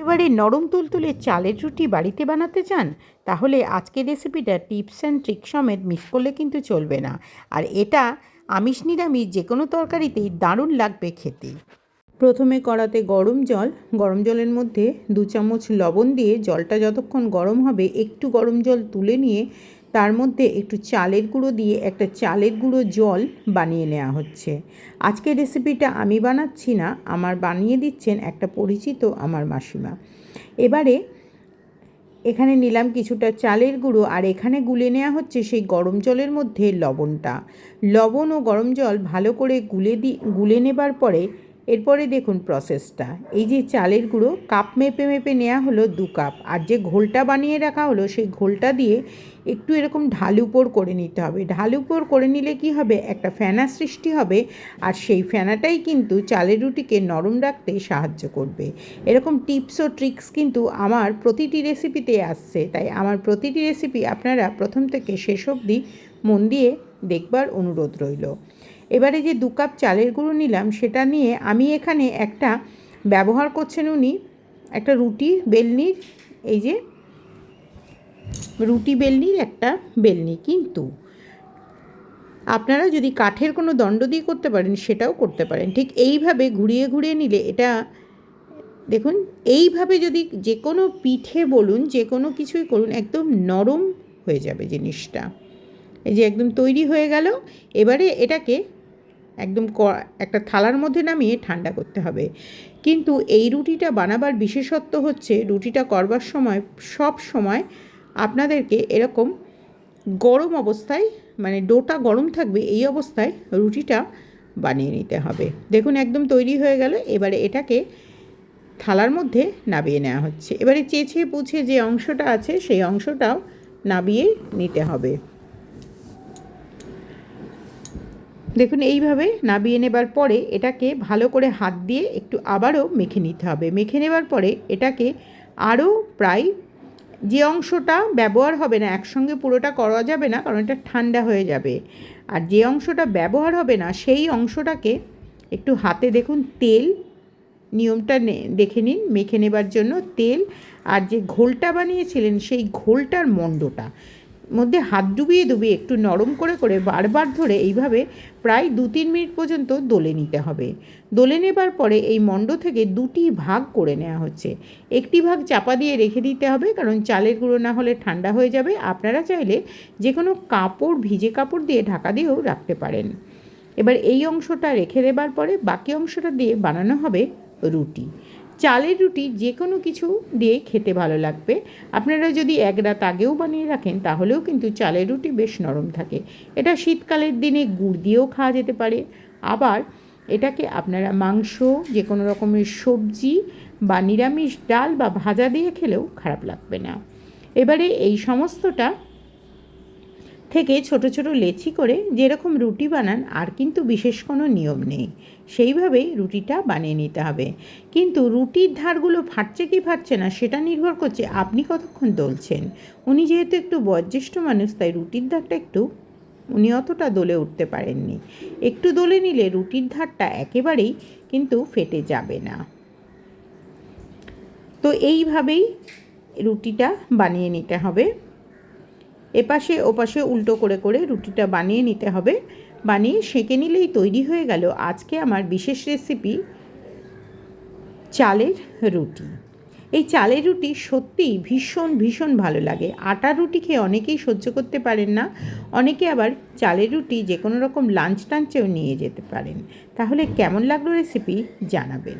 এবারে নরম তুলতুলে চালের রুটি বাড়িতে বানাতে চান, তাহলে আজকের রেসিপিটা টিপস অ্যান্ড ট্রিক সমেত মিস করলে কিন্তু চলবে না। আর এটা আমিষ নিরামিষ যে কোনো তরকারিতেই দারুণ লাগবে খেতে। প্রথমে কড়াতে গরম জল, গরম জলের মধ্যে দু চামচ লবণ দিয়ে জলটা যতক্ষণ গরম হবে, একটু গরম জল তুলে নিয়ে তার মধ্যে একটু চালের গুঁড়ো দিয়ে একটা চালের গুঁড়ো জল বানিয়ে নেওয়া হচ্ছে। আজকের রেসিপিটা আমি বানাচ্ছি না, আমার বানিয়ে দিচ্ছেন একটা পরিচিত আমার মাসিমা। এবারে এখানে নিলাম কিছুটা চালের গুঁড়ো আর এখানে গুলে নেওয়া হচ্ছে সেই গরম জলের মধ্যে লবণটা। লবণ ও গরম জল ভালো করে গুলে দি, গুলে নেবার পরে এরপরে দেখুন প্রসেসটা এই যে চালের গুঁড়ো কাপ মেপে মেপে নেওয়া হলো দু কাপ আর যে ঘোলটা বানিয়ে রাখা হলো, সেই ঘোলটা দিয়ে একটু এরকম ঢাল উপর করে নিতে হবে। ঢাল উপর করে নিলে কি হবে? একটা ফেনা সৃষ্টি হবে, আর সেই ফেনাটাই কিন্তু চালের রুটিকে নরম রাখতে সাহায্য করবে। এরকম টিপস ও ট্রিক্স কিন্তু আমার প্রতিটি রেসিপিতে আসছে। তাই আমার প্রতিটি রেসিপি আপনারা প্রথম থেকে শেষ অবধি মন দিয়ে দেখবার অনুরোধ রইল। এবারে যে দু কাপ চালের গুঁড়ো নিলাম, সেটা নিয়ে আমি এখানে একটা ব্যবহার করছেন উনি, একটা রুটি বেলনির, এই যে রুটি বেলনির একটা বেলনি কিন্তু। আপনারা যদি কাঠের কোনো দণ্ড দিয়ে করতে পারেন, সেটাও করতে পারেন। ঠিক এইভাবে ঘুরিয়ে ঘুরিয়ে নিলে এটা, দেখুন, এইভাবে যদি যে কোনো পিঠে বলুন, যে কোনো কিছুই করুন, একদম নরম হয়ে যাবে জিনিসটা। এই যে একদম তৈরি হয়ে গেল। এবারে এটাকে একদম একটা থালার মধ্যে নামিয়ে ঠান্ডা করতে হবে। কিন্তু এই রুটিটা বানাবার বিশেষত্ব হচ্ছে, রুটিটা করবার সময়, সব সময় আপনাদেরকে এরকম গরম অবস্থায় মানে ডোটা গরম থাকবে এই অবস্থায় রুটিটা বানিয়ে নিতে হবে। দেখুন একদম তৈরি হয়ে গেল, এবারে এটাকে থালার মধ্যে নাবিয়ে নেওয়া হচ্ছে। এবারে চেঁচে পুছে যে অংশটা আছে, সেই অংশটাও নাবিয়ে নিতে হবে। দেখুন, এইভাবে নাবিয়ে নেবার পরে এটাকে ভালো করে হাত দিয়ে একটু আবারও মেখে নিতে হবে। মেখে নেবার পরে এটাকে আরও প্রায় যে অংশটা ব্যবহার হবে না, একসঙ্গে পুরোটা করা যাবে না, কারণ এটা ঠান্ডা হয়ে যাবে। আর যে অংশটা ব্যবহার হবে না, সেই অংশটাকে একটু হাতে দেখুন, তেল, নিয়মটা দেখে নিন, মেখে নেবার জন্য তেল। আর যে ঘোলটা বানিয়েছিলেন, সেই ঘোলটার মণ্ডটা মধ্যে হাত ডুবিয়ে ডুবিয়ে একটু নরম করে করে বারবার ধরে এইভাবে প্রায় দু তিন মিনিট পর্যন্ত দোলে নিতে হবে। দোলে নেবার পরে এই মণ্ড থেকে দুটি ভাগ করে নেওয়া হচ্ছে। একটি ভাগ চাপা দিয়ে রেখে দিতে হবে, কারণ চালের গুঁড়ো না হলে ঠান্ডা হয়ে যাবে। আপনারা চাইলে যে কোনো কাপড়, ভিজে কাপড় দিয়ে ঢাকা দিয়েও রাখতে পারেন। এবার এই অংশটা রেখে দেবার পরে বাকি অংশটা দিয়ে বানানো হবে রুটি। চালের রুটি যে কোনো কিছু দিয়ে খেতে ভালো লাগবে। আপনারা যদি এক রাত আগেও বানিয়ে রাখেন, তাহলেও কিন্তু চালের রুটি বেশ নরম থাকে। এটা শীতকালের দিনে গুড় দিয়েও খাওয়া যেতে পারে। আবার এটাকে আপনারা মাংস, যে কোনো রকমের সবজি বা নিরামিষ ডাল বা ভাজা দিয়ে খেলেও খারাপ লাগবে না। এবারে এই সমস্তটা থেকে ছোট ছোট লেচি করে যেরকম রুটি বানান, আর কিন্তু বিশেষ কোনো নিয়ম নেই। সেইভাবেই রুটিটা বানিয়ে নিতে হবে। কিন্তু রুটির ধারগুলো ফাটছে কি ফাটছে না সেটা নির্ভর করছে আপনি কতক্ষণ দলছেন। উনি যেহেতু একটু বয়োজ্যেষ্ঠ মানুষ, তাই রুটির ধারটা একটু, উনি অতটা দোলে উঠতে পারেননি। একটু দোলে নিলে রুটির ধারটা একেবারেই কিন্তু ফেটে যাবে না। তো এইভাবেই রুটিটা বানিয়ে নিতে হবে। এপাশে ওপাশে উল্টো করে করে রুটিটা বানিয়ে নিতে হবে। বানিয়ে সেঁকে নিলেই তৈরি হয়ে গেল আজকে আমার বিশেষ রেসিপি চালের রুটি। এই চালের রুটি সত্যিই ভীষণ ভীষণ ভালো লাগে। আটার রুটি খেয়ে অনেকেই সহ্য করতে পারেন না। অনেকে আবার চালের রুটি যে কোনো রকম লাঞ্চ টাঞ্চেও নিয়ে যেতে পারেন। তাহলে কেমন লাগল রেসিপি জানাবেন।